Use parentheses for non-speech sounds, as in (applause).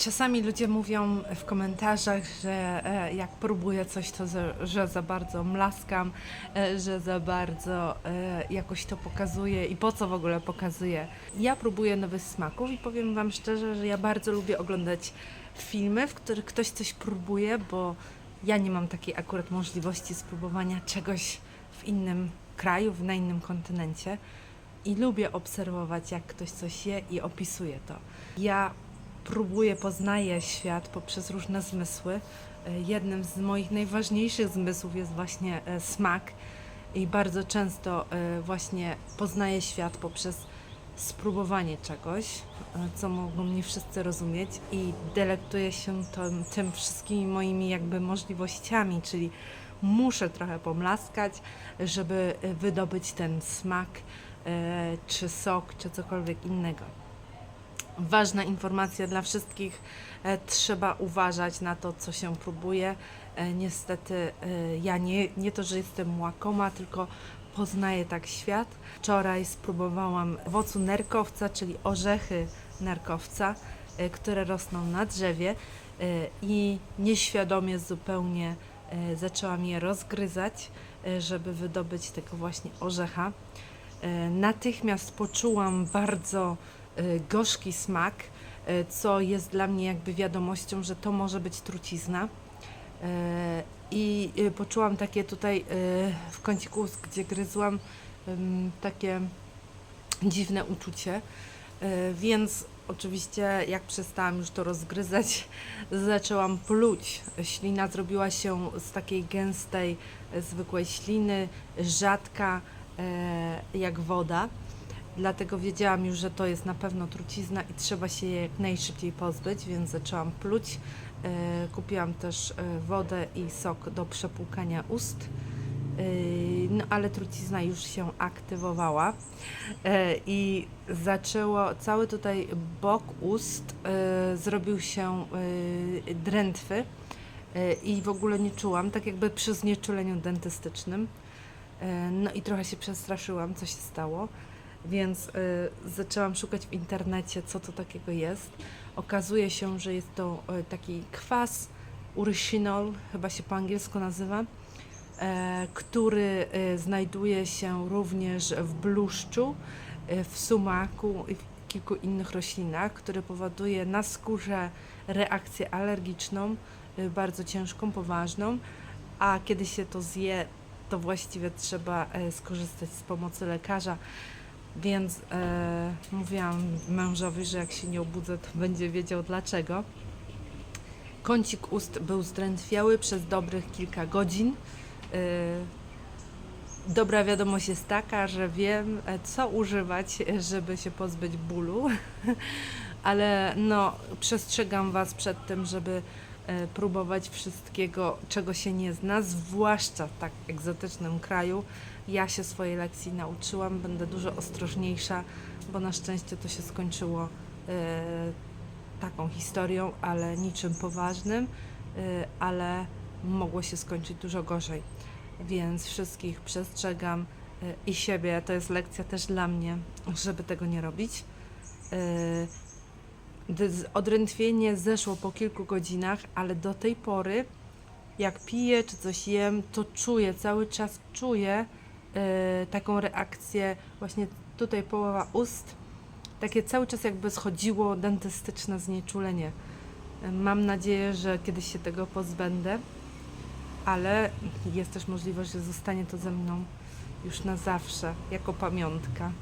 Czasami ludzie mówią w komentarzach, że e, jak próbuję coś, to że za bardzo mlaskam, e, że za bardzo e, jakoś to pokazuję i po co w ogóle pokazuję. Ja próbuję nowych smaków i powiem Wam szczerze, że ja bardzo lubię oglądać filmy, w których ktoś coś próbuje, bo ja nie mam takiej akurat możliwości spróbowania czegoś w innym kraju, na innym kontynencie i lubię obserwować, jak ktoś coś je i opisuje to. Ja próbuję, poznaję świat poprzez różne zmysły. E, Jednym z moich najważniejszych zmysłów jest właśnie e, smak i bardzo często e, właśnie poznaję świat poprzez spróbowanie czegoś, co mogą nie wszyscy rozumieć i delektuję się tym, tym wszystkimi moimi jakby możliwościami, czyli muszę trochę pomlaskać, żeby wydobyć ten smak, czy sok, czy cokolwiek innego ważna informacja dla wszystkich. E, Trzeba uważać na to, co się próbuje. E, Niestety e, ja nie, nie to, że jestem łakoma, tylko poznaję tak świat. Wczoraj spróbowałam owocu nerkowca, czyli orzechy nerkowca, które rosną na drzewie i nieświadomie zupełnie zaczęłam je rozgryzać, żeby wydobyć tego właśnie orzecha. Natychmiast poczułam bardzo gorzki smak, e, co jest dla mnie jakby wiadomością, że to może być trucizna. E, I poczułam takie tutaj w kąciku gdzie gryzłam, takie dziwne uczucie. Więc oczywiście, jak przestałam już to rozgryzać, (laughs) zaczęłam pluć. Ślina zrobiła się z takiej gęstej, zwykłej śliny, rzadka jak woda. Dlatego wiedziałam już, że to jest na pewno trucizna i trzeba się jej jak najszybciej pozbyć, więc zaczęłam pluć. E, Kupiłam też e, wodę i sok do przepłukania ust. E, No ale trucizna już się aktywowała i zaczęło cały tutaj bok ust zrobił się drętwy i w ogóle nie czułam, tak jakby przy znieczuleniu dentystycznym. No i trochę się przestraszyłam, co się stało, więc e, zaczęłam szukać w internecie, co to takiego jest. Okazuje się, że jest to e, taki kwas uryshinol, chyba się po angielsku nazywa, e, który e, znajduje się również w bluszczu, e, w sumaku i w kilku innych roślinach, który powoduje na skórze reakcję alergiczną, e, bardzo ciężką, poważną, a kiedy się to zje, to właściwie trzeba e, skorzystać z pomocy lekarza. Więc e, mówiłam mężowi, że jak się nie obudzę, to będzie wiedział dlaczego. Kącik ust był zdrętwiały przez dobrych kilka godzin. E, dobra wiadomość jest taka, że wiem, e, co używać, e, żeby się pozbyć bólu, (laughs) ale no, przestrzegam Was przed tym, żeby e, próbować wszystkiego, czego się nie zna, zwłaszcza w tak egzotycznym kraju. Ja się swojej lekcji nauczyłam, będę dużo ostrożniejsza, bo na szczęście to się skończyło e, taką historią, ale niczym poważnym, e, ale mogło się skończyć dużo gorzej. Więc wszystkich przestrzegam i siebie, to jest lekcja też dla mnie, żeby tego nie robić. Odrętwienie zeszło po kilku godzinach, ale do tej pory, jak piję czy coś jem, to czuję, cały czas czuję e, taką reakcję, właśnie tutaj połowa ust, takie cały czas jakby schodziło dentystyczne znieczulenie. E, Mam nadzieję, że kiedyś się tego pozbędę, ale jest też możliwość, że zostanie to ze mną już na zawsze, jako pamiątka.